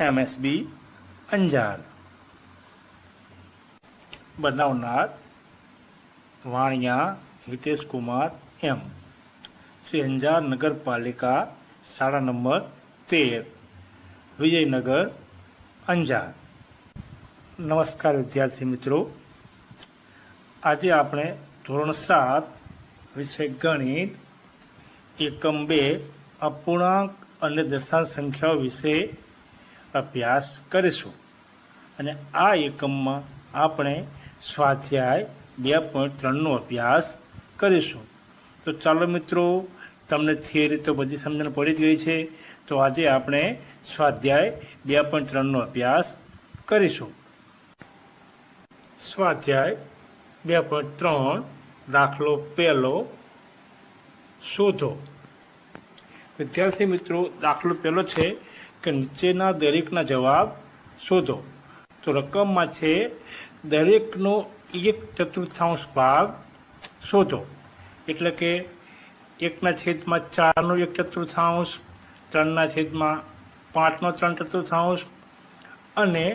MSB Anjar. બનાવનાર વાણિયા હિતેશ કુમાર એમ. શ્રી અંજાર નગરપાલિકા, શાળા નંબર તેર. વિજયનગર, અંજાર. નમસ્કાર વિદ્યાર્થી મિત્રો. આજે આપણે ધોરણ સાત વિષય ગણિત, એકમ બે, અપૂર્ણાંક અને દશાંશ સંખ્યાઓ વિશે અભ્યાસ કરીશું. અને આ એકમમાં આપણે સ્વાધ્યાય બે પોઈન્ટ ત્રણનો અભ્યાસ કરીશું. તો ચાલો મિત્રો, તમને થિયરી તો બધી સમજણ પડી ગઈ છે. તો આજે આપણે સ્વાધ્યાય બે પોઈન્ટ ત્રણનો અભ્યાસ કરીશું. સ્વાધ્યાય બે પોઈન્ટ ત્રણ, દાખલો પહેલો, શોધો. વિદ્યાર્થી મિત્રો, દાખલો પહેલો છે. કે નીચેના દરેકના જવાબ શોધો. તો રકમમાં છે, દરેકનો એક ચતુર્થાંશ ભાગ શોધો. એટલે કે એકના છેદમાં ચારનો એક ચતુર્થાંશ, ત્રણના છેદમાં પાંચનો ત્રણ ચતુર્થાંશ અને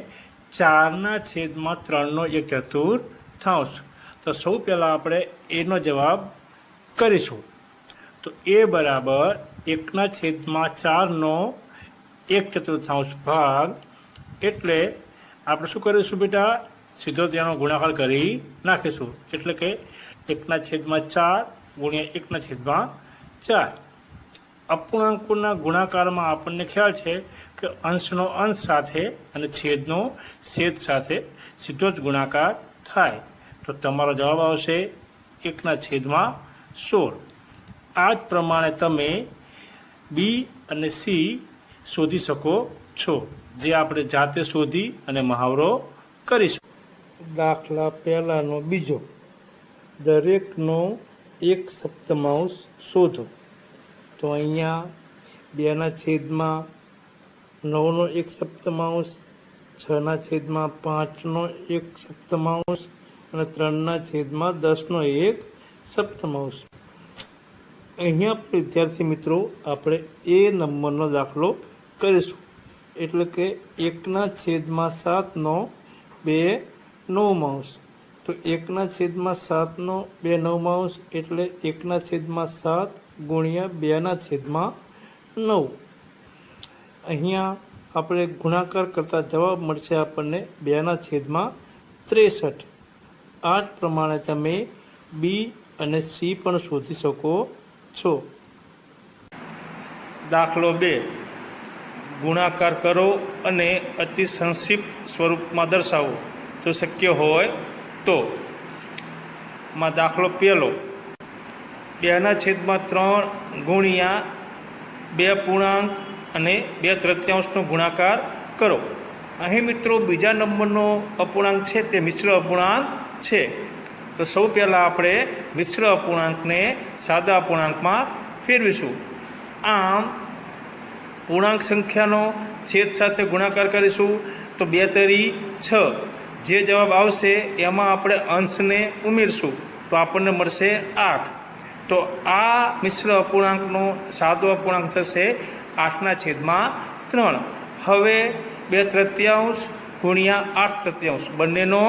ચારના છેદમાં ત્રણનો એક ચતુર્થાંશ. તો સૌ પહેલાં આપણે એનો જવાબ કરીશું. તો એ બરાબર એકના છેદમાં ચારનો એક ચતુર્થાંશ ભાગ એટલે આપણે શું કરીશું બેટા? સીધો તેનો ગુણાકાર કરી નાખીશું. એટલે કે એકના છેદમાં ચાર ગુણ્યા એકના છેદમાં ચાર. અપૂર્ણાંકોના ગુણાકારમાં આપણને ખ્યાલ છે કે અંશનો અંશ સાથે અને છેદનો છેદ સાથે સીધો જ ગુણાકાર થાય. તો તમારો જવાબ આવશે એકના છેદમાં સોળ. આ જ પ્રમાણે તમે બી અને સી શોધી શકો છો, જે આપણે જાતે શોધી અને મહાવરો કરીશું. દાખલા પહેલાંનો બીજો. દરેકનો એક સપ્તમાંશ શોધો. તો અહીંયા બેના છેદમાં નવનો એક સપ્તમાંશ, છના છેદમાં પાંચનો એક સપ્તમાંશ અને ત્રણના છેદમાં દસનો એક સપ્તમાંશ. અહીંયા, વિદ્યાર્થી મિત્રો, આપણે એ નંબરનો દાખલો કરીશું. એટલે કે એકના છેદમાં સાતનો બે નવમાંશ તો એકના છેદમાં સાતનો બે નવમાંશ એટલે એકના છેદમાં સાત ગુણ્યા બેના છેદમાં નવ. અહીંયા આપણે ગુણાકાર કરતા જવાબ મળશે આપણને બેના છેદમાં ત્રેસઠ. આ જ પ્રમાણે તમે બી અને સી પણ શોધી શકો છો. દાખલો બે. ગુણાકાર કરો અને અતિ સંક્ષિપ્ત સ્વરૂપમાં દર્શાવો. જો શક્ય હોય તો માં દાખલો પહેલો. બેના છેદમાં ત્રણ ગુણ્યા બે પૂર્ણાંક અને બે તૃત્યાંશનો ગુણાકાર કરો. અહીં મિત્રો બીજા નંબરનો અપૂર્ણાંક છે તે મિશ્ર અપૂર્ણાંક છે. તો સૌ પહેલાં આપણે મિશ્ર અપૂર્ણાંકને સાદા અપૂર્ણાંકમાં ફેરવીશું. આમ પૂર્ણાંક સંખ્યાનો છેદ સાથે ગુણાકાર કરીશું, તો બે તરી છ. જે જવાબ આવશે, એમાં આપણે અંશને ઉમેરશું, તો આપણને મળશે આઠ. તો આ મિશ્ર અપૂર્ણાંકનો સાદો અપૂર્ણાંક થશે આઠના છેદમાં ત્રણ. હવે બે તૃતીયાંશ ગુણ્યા આઠ તૃતીયાંશ, બંનેનો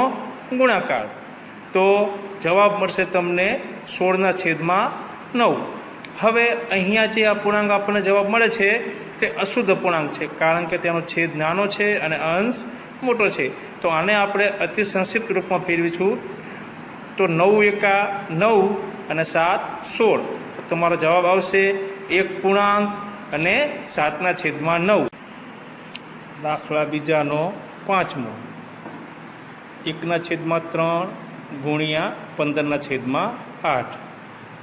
ગુણાકાર. તો જવાબ મળશે તમને સોળના છેદમાં નવ. હવે અહીંયા જે અપૂર્ણાંક આપણને જવાબ મળે છે તે અશુદ્ધ અપૂર્ણાંક છે, કારણ કે તેનો છેદ નાનો છે અને અંશ મોટો છે. તો આને આપણે અતિ સંક્ષિપ્ત રૂપમાં ફેરવીશું. તો નવ એકા નવ અને સાત સોળ. તમારો જવાબ આવશે એક પૂર્ણાંક અને સાતના છેદમાં નવ. દાખલા બીજાનો પાંચમો. એકના છેદમાં ત્રણ ગુણ્યા પંદરના છેદમાં આઠ.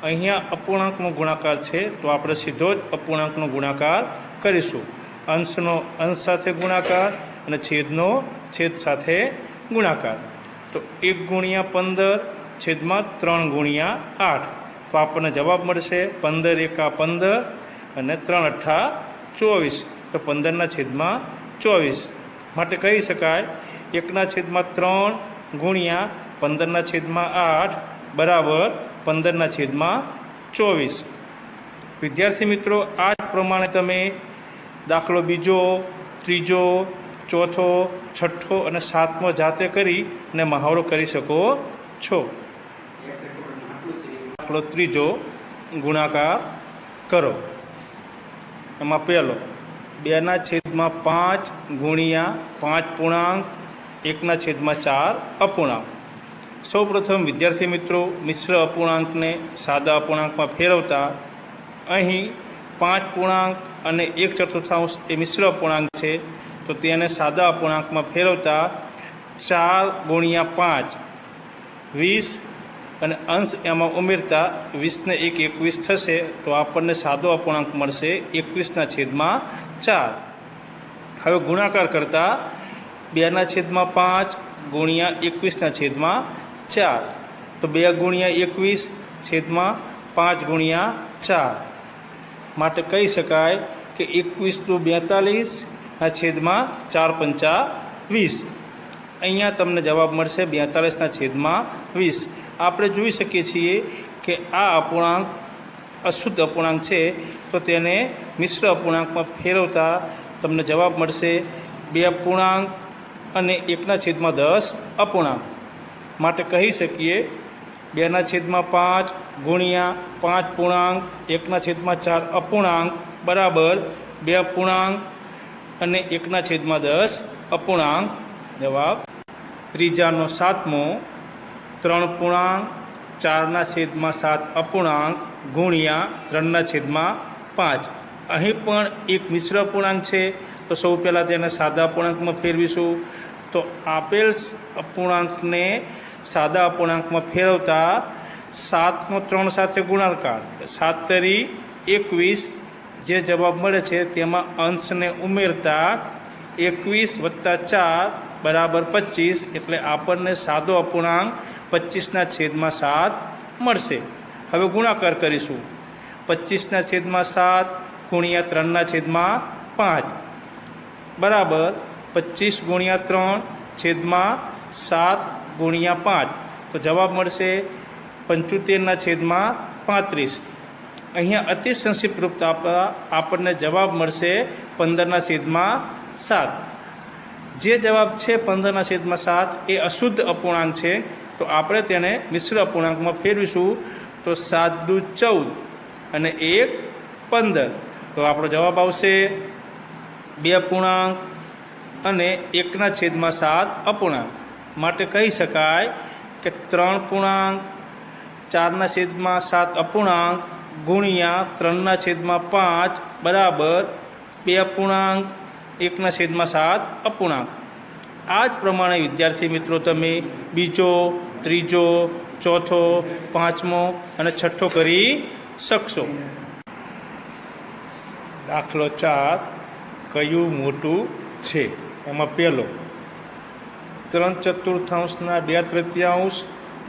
અહીંયા અપૂર્ણાંકનો ગુણાકાર છે, તો આપણે સીધો જ અપૂર્ણાંકનો ગુણાકાર કરીશું. અંશનો અંશ સાથે ગુણાકાર અને છેદનો છેદ સાથે ગુણાકાર. તો એક ગુણ્યા પંદર છેદમાં ત્રણ ગુણ્યા આઠ. તો આપણને જવાબ મળશે પંદર એકા પંદર અને ત્રણ અઠ્ઠા ચોવીસ. તો પંદરના છેદમાં ચોવીસ. માટે કહી શકાય, એકના છેદમાં ત્રણ ગુણ્યા પંદરના છેદમાં આઠ બરાબર પંદરના છેદમાં ચોવીસ. વિદ્યાર્થી મિત્રો, આ જ પ્રમાણે તમે દાખલો બીજો, ત્રીજો, ચોથો, છઠ્ઠો અને સાતમો જાતે કરી અને મહાવરો કરી શકો છો. દાખલો ત્રીજો, ગુણાકાર કરો. એમાં પહેલો, બેના છેદમાં પાંચ ગુણ્યા પાંચ પૂર્ણાંક, એકના છેદમાં ચાર અપૂર્ણાંક. સૌપ્રથમ વિદ્યાર્થી મિત્રો મિશ્ર અપૂર્ણાંકને સાદા અપૂર્ણાંકમાં ફેરવતા અહીં પાંચ પૂર્ણાંક અને એક ચતુર્થાંશ એ મિશ્ર અપૂર્ણાંક છે, તો તેને સાદા અપૂર્ણાંકમાં ફેરવતા ચાર ગુણ્યા પાંચ, વીસ અને અંશ એમાં ઉમેરતા વીસને એક એકવીસ થશે, તો આપણને સાદો અપૂર્ણાંક મળશે એકવીસના છેદમાં ચાર. હવે ગુણાકાર કરતાં બેના છેદમાં પાંચ ગુણ્યા એકવીસના છેદમાં ચાર, તો બે ગુણ્યા એકવીસ છેદમાં પાંચ ગુણ્યા ચાર. માટે કહી શકાય કે એકવીસ ટુ બેતાલીસના છેદમાં ચાર પંચા વીસ. અહીંયા તમને જવાબ મળશે બેતાલીસના છેદમાં વીસ. આપણે જોઈ શકીએ છીએ કે આ અપૂર્ણાંક અશુદ્ધ અપૂર્ણાંક છે, તો તેને મિશ્ર અપૂર્ણાંકમાં ફેરવતા તમને જવાબ મળશે બે અપૂર્ણાંક અને એકના છેદમાં દસ અપૂર્ણાંક. માટે કહી શકીએ બેના છેદમાં પાંચ ગુણ્યા પાંચ પૂર્ણાંક, એકના છેદમાં ચાર અપૂર્ણાંક, બરાબર. બે પૂર્ણાંક અને એકના છેદમાં દસ અપૂર્ણાંક. જવાબ. ત્રીજાનો સાતમો, ત્રણ પૂર્ણાંક, ચારના છેદમાં સાત અપૂર્ણાંક, ગુણ્યા ત્રણના છેદમાં પાંચ. અહીં પણ એક મિશ્ર અપૂર્ણાંક છે. તો સૌ પહેલાં તેને સાદા અપૂર્ણાંકમાં ફેરવીશું. તો આપેલ અપૂર્ણાંકને સાદા અપૂર્ણાંકમાં ફેરવતા સાતનો ત્રણ સાથે ગુણાકાર. સાત તરી એકવીસ જે જવાબ મળે છે તેમાં અંશને ઉમેરતા એકવીસ વત્તા ચાર બરાબર પચીસ એટલે આપણને સાદો અપૂર્ણાંક પચીસના છેદમાં સાત મળશે. હવે ગુણાકાર કરીશું. પચીસના છેદમાં સાત ગુણ્યા ત્રણના છેદમાં પાંચ. બરાબર પચીસ ગુણ્યા ત્રણ છેદમાં સાત ગુણ્યા પાંચ. તો જવાબ મળશે પંચોતેરના છેદમાં પાંત્રીસ. અહીંયા અતિ સંક્ષિપ્ત રૂપ આપણને જવાબ મળશે પંદરના છેદમાં સાત. જે જવાબ છે પંદરના છેદમાં સાત એ અશુદ્ધ અપૂર્ણાંક છે. તો આપણે તેને મિશ્ર અપૂર્ણાંકમાં ફેરવીશું. તો સાત દુ ચૌદ અને એક પંદર. તો આપણો જવાબ આવશે બે અપૂર્ણાંક અને એકના છેદમાં સાત અપૂર્ણાંક. માટે કહી શકાય કે ત્રણ પૂર્ણાંક, ચારના છેદમાં સાત અપૂર્ણાંક, ગુણ્યા ત્રણના છેદમાં પાંચ બરાબર બે અપૂર્ણાંક, એકના છેદમાં સાત અપૂર્ણાંક. આ જ પ્રમાણે વિદ્યાર્થી મિત્રો તમે બીજો, ત્રીજો, ચોથો, પાંચમો અને છઠ્ઠો કરી શકશો. દાખલો ચાર કયું મોટું છે? એમાં પહેલો ત્રણ ચતુર્થાંશના બે તૃતીયાંશ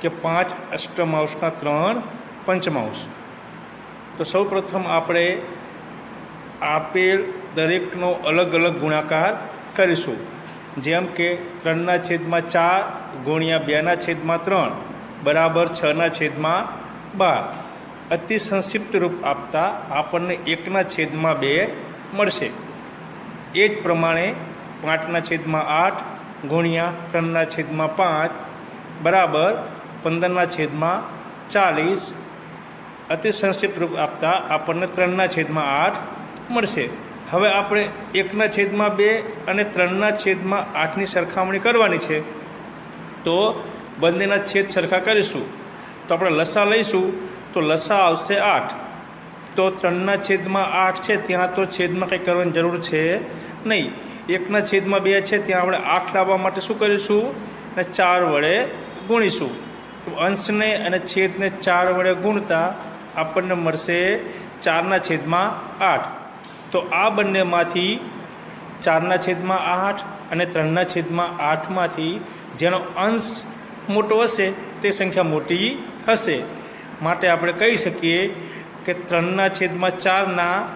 કે પાંચ અષ્ટમાંશના ત્રણ પંચમાંશ. તો સૌ પ્રથમ આપણે આપેલ દરેકનો અલગ અલગ ગુણાકાર કરીશું. જેમ કે ત્રણના છેદમાં ચાર ગુણ્યા બેના છેદમાં ત્રણ બરાબર છના છેદમાં બાર. અતિ સંક્ષિપ્ત રૂપ આપતા આપણને એકના છેદમાં બે મળશે. એ જ પ્રમાણે પાંચના છેદમાં આઠ ગુણ્યા ત્રણના છેદમાં પાંચ બરાબર પંદરના છેદમાં ચાલીસ. અતિ સંક્ષિપ્ત રૂપ આપતા આપણને ત્રણના છેદમાં આઠ મળશે. હવે આપણે એકના છેદમાં બે અને ત્રણના છેદમાં આઠની સરખામણી કરવાની છે. તો બંનેના છેદ સરખા કરીશું. તો આપણે લસા લઈશું. તો લસા આવશે આઠ. તો ત્રણના છેદમાં આઠ છે, ત્યાં તો છેદમાં કંઈ કરવાની જરૂર છે નહીં. એકના છેદમાં બે છે, ત્યાં આપણે આઠ લાવવા માટે શું કરીશું? અને ચાર વડે ગુણીશું. અંશને અને છેદને ચાર વડે ગુણતા આપણને મળશે ચારના છેદમાં આઠ. તો આ બંનેમાંથી ચારના છેદમાં આઠ અને ત્રણના છેદમાં આઠમાંથી જેનો અંશ મોટો હશે, તે સંખ્યા મોટી હશે. માટે આપણે કહી શકીએ કે ત્રણના છેદમાં ચારના,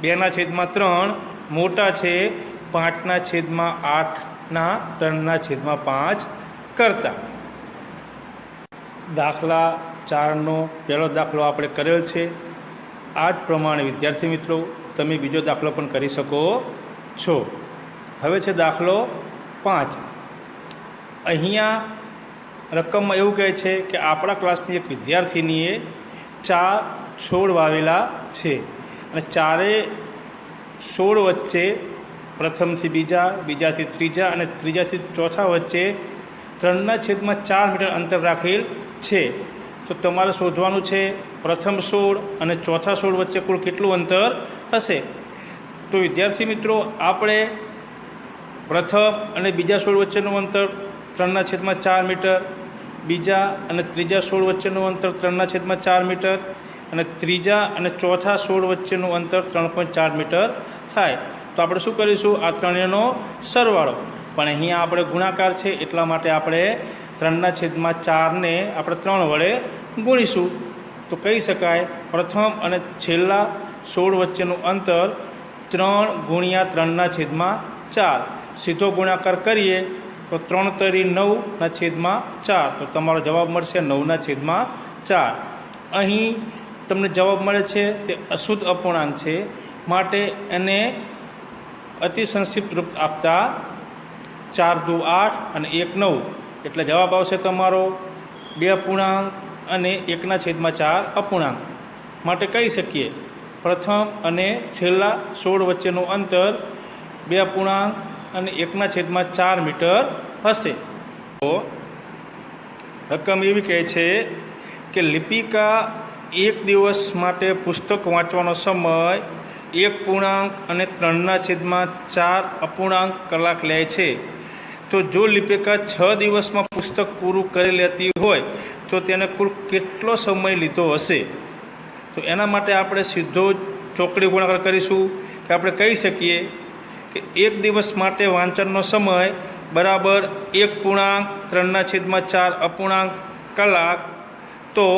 બેના છેદમાં ત્રણ, મોટા છે પાંચના છેદમાં આઠના ત્રણના છેદમાં પાંચ કરતા. દાખલા ચારનો પહેલો દાખલો આપણે કરેલ છે. આ જ પ્રમાણે, વિદ્યાર્થી મિત્રો, તમે બીજો દાખલો પણ કરી શકો છો. હવે છે દાખલો પાંચ. અહીંયા રકમમાં એવું કહે છે કે આપણા ક્લાસની એક વિદ્યાર્થીનીએ ચાર છોડ વાવેલા છે. અને ચારે છોડ વચ્ચે પ્રથમથી બીજા, બીજાથી ત્રીજા અને ત્રીજાથી ચોથા વચ્ચે ત્રણના છેદમાં ચાર મીટર અંતર રાખેલ છે. તો તમારે શોધવાનું છે, પ્રથમ સોળ અને ચોથા સોળ વચ્ચે કુલ કેટલું અંતર હશે? તો વિદ્યાર્થી મિત્રો, આપણે પ્રથમ અને બીજા સોળ વચ્ચેનું અંતર ત્રણના છેદમાં ચાર મીટર, બીજા અને ત્રીજા સોળ વચ્ચેનું અંતર ત્રણના છેદમાં ચાર મીટર અને ત્રીજા અને ચોથા સોળ વચ્ચેનું અંતર ત્રણ પોઈન્ટ ચાર મીટર થાય. તો આપણે શું કરીશું? આ ત્રણેયનો સરવાળો. પણ અહીંયા આપણે ગુણાકાર છે, એટલા માટે આપણે ત્રણના છેદમાં ચારને આપણે ત્રણ વડે ગુણીશું. તો કહી શકાય, પ્રથમ અને છેલ્લા સોળ વચ્ચેનું અંતર ત્રણ ગુણ્યા ત્રણના છેદમાં ચાર. સીધો ગુણાકાર કરીએ, તો ત્રણ તરી નવના છેદમાં ચાર. તો તમારો જવાબ મળશે નવના છેદમાં ચાર. અહીં તમને જવાબ મળે છે, તે અશુદ્ધ અપૂર્ણાંક છે. માટે એને અતિ સંક્ષિપ્ત રૂપ આપતા ચાર દુ આઠ અને એક નવ. એટલે જવાબ આવશે તમારો બે અપૂર્ણાંક અને એકના છેદમાં ચાર અપૂર્ણાંક. માટે કહી શકીએ, પ્રથમ અને છેલ્લા સોળ વચ્ચેનું અંતર બે અપૂર્ણાંક અને એકના છેદમાં ચાર મીટર હશે. તો રકમ એવી કહે છે કે લિપિકા એક દિવસ માટે પુસ્તક વાંચવાનો સમય એક પૂર્ણાંક અને ત્રણના છેદમાં ચાર અપૂર્ણાંક કલાક લે છે. તો જો લિપિકા છ દિવસમાં પુસ્તક પૂરું કરી લેતી હોય, તો તેને કુલ કેટલો સમય લીધો હશે? તો એના માટે આપણે સીધો ચોકડી ગુણાકાર કરીશું કે આપણે કહી શકીએ કે એક દિવસ માટે વાંચનનો સમય બરાબર એક પૂર્ણાંક, ત્રણના છેદમાં ચાર અપૂર્ણાંક કલાક. તો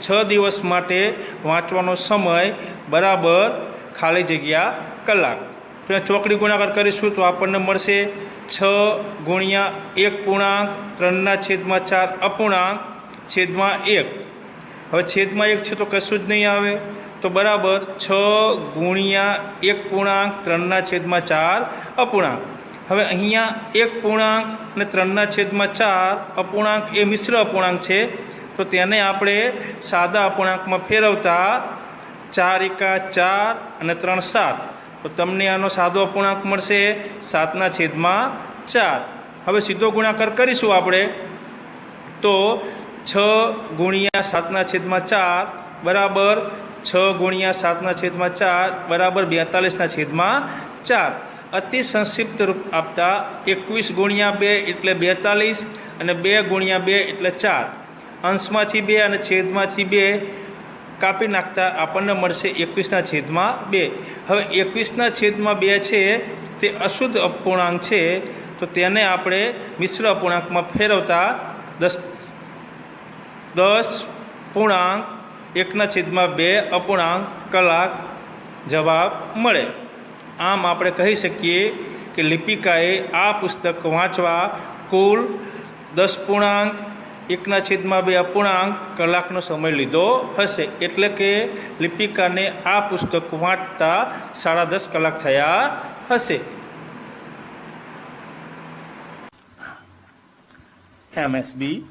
છ દિવસ માટે વાંચવાનો સમય બરાબર ખાલી જગ્યા કલાક. તો ચોકડી ગુણાકાર કરીશું તો આપણને મળશે છ ગુણ્યા એક પૂર્ણાંક, ત્રણના છેદમાં ચાર અપૂર્ણાંક, છેદમાં એક. હવે છેદમાં એક છે તો કશું જ નહીં આવે. તો બરાબર છ ગુણ્યા એક પૂર્ણાંક, ત્રણના છેદમાં ચાર અપૂર્ણાંક. હવે અહીંયા એક પૂર્ણાંક અને ત્રણના છેદમાં ચાર અપૂર્ણાંક એ મિશ્ર અપૂર્ણાંક છે. તો તેને આપણે સાદા અપૂર્ણાંકમાં ફેરવતા ચાર એકા ચાર અને ત્રણ સાત. તો તમને આનો સાદો અપૂર્ણાંક મળશે સાતના છેદમાં ચાર. હવે સીધો ગુણાકાર કરીશું આપણે. તો છ ગુણ્યા સાતના છેદમાં ચાર બરાબર છ ગુણ્યા સાતના છેદમાં ચાર બરાબર બેતાલીસના છેદમાં ચાર. અતિ સંક્ષિપ્ત રૂપ આપતા એકવીસ ગુણ્યા બે એટલે બેતાલીસ અને બે ગુણ્યા બે એટલે ચાર. અંશમાંથી બે અને છેદમાંથી બે કાપી નાખતા આપણને મળશે એકવીસના છેદમાં બે. હવે એકવીસના છેદમાં બે છે, તે અશુદ્ધ અપૂર્ણાંક છે, તો તેને આપણે મિશ્ર અપૂર્ણાંકમાં ફેરવતા દસ દસ પૂર્ણાંક, એકના છેદમાં બે અપૂર્ણાંક કલાક જવાબ મળે. આમ આપણે કહી શકીએ કે લિપિકાએ આ પુસ્તક વાંચવા કુલ દસ પૂર્ણાંક એકના છેદમાં બે અપૂર્ણાંક કલાકનો સમય લીધો હશે. એટલે કે લિપિકાને આ પુસ્તક વાંચતા સાડા દસ કલાક થયા હશે. એમએસબી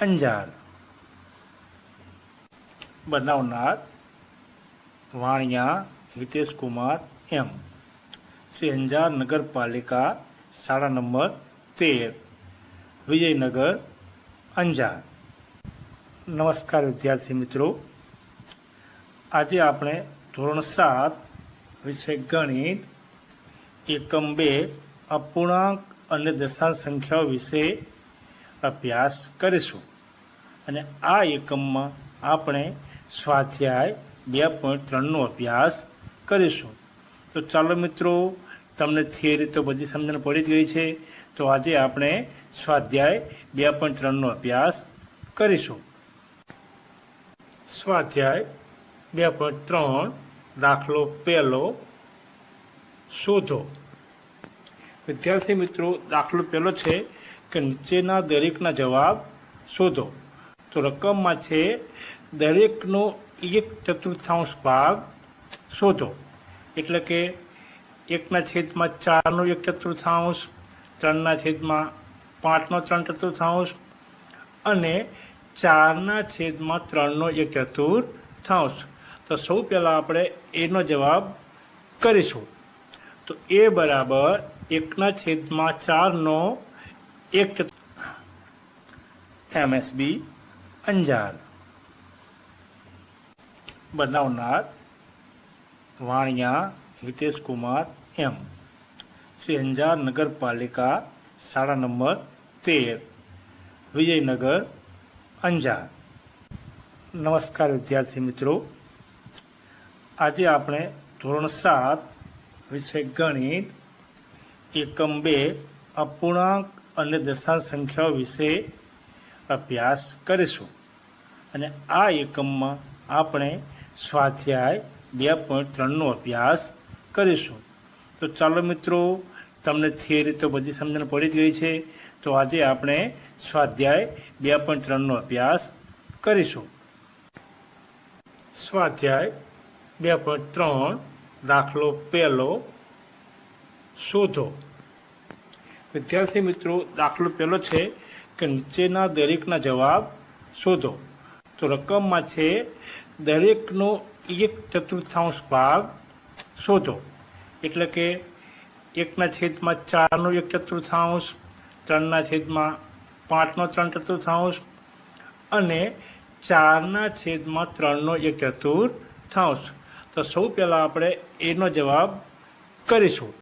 અંજાર. બનાવનાર વાણિયા હિતેશ કુમાર એમ. શ્રી અંજાર નગરપાલિકા શાળા નંબર તેર. વિજયનગર અંજાર નમસ્કાર વિદ્યાર્થી મિત્રો. આજે આપણે ધોરણ સાત વિષય ગણિત, એકમ બે, અપૂર્ણાંક અને દશાંશ સંખ્યાઓ વિશે અભ્યાસ કરીશું. અને આ એકમમાં આપણે સ્વાધ્યાય બે પોઈન્ટ ત્રણનો અભ્યાસ કરીશું. તો ચાલો મિત્રો, તમને થિયરી તો બધી સમજણ પડી જ ગઈ છે. તો આજે આપણે સ્વાધ્યાય બે પોઈન્ટ ત્રણનો અભ્યાસ કરીશું. સ્વાધ્યાય બે પોઈન્ટ ત્રણ, દાખલો પહેલો, શોધો. વિદ્યાર્થી મિત્રો, દાખલો પહેલો છે કે નીચેના દરેકના જવાબ શોધો. તો રકમમાં છે દરેકનો એક ચતુર્થાંશ ભાગ શોધો. એટલે કે એકના છેદમાં ચારનો એક ચતુર્થાંશ, ત્રણના છેદમાં પાંચનો ત્રણ ચતુર્થાંશ અને ચારના છેદમાં ત્રણનો એક ચતુર્થાંશ તો સૌ પહેલાં આપણે એનો જવાબ કરીશું. તો એ બરાબર એકના છેદમાં ચારનો એક એમએસબી અંજાર. બનાવનાર વાણિયા હિતેશ કુમાર એમ. શ્રી અંજાર નગરપાલિકા શાળા નંબર તેર, વિજયનગર, અંજાર. નમસ્કાર વિદ્યાર્થી મિત્રો. આજે આપણે ધોરણ સાત વિષય ગણિત, એકમ બે, અપૂર્ણાંક અને દશાંશ સંખ્યાઓ વિશે અભ્યાસ કરીશું. અને આ એકમમાં આપણે સ્વાધ્યાય બે પોઈન્ટ ત્રણનો અભ્યાસ કરીશું. તો ચાલો મિત્રો, તમને થિયરી તો બધી સમજણ પડી ગઈ છે. તો આજે આપણે સ્વાધ્યાય બે પોઈન્ટ ત્રણનો અભ્યાસ કરીશું. સ્વાધ્યાય બે પોઈન્ટ ત્રણ, દાખલો પહેલો, શોધો. વિદ્યાર્થી મિત્રો, દાખલો પહેલો છે કે નીચેના દરેકના જવાબ શોધો. તો રકમમાં છે દરેકનો એક ચતુર્થાંશ ભાગ શોધો. એટલે કે એકના છેદમાં ચારનો એક ચતુર્થાંશ ત્રણના છેદમાં પાંચનો ત્રણ ચતુર્થાંશ અને ચારના છેદમાં ત્રણનો એક ચતુર્થાંશ. તો સૌ પહેલાં આપણે એનો જવાબ કરીશું.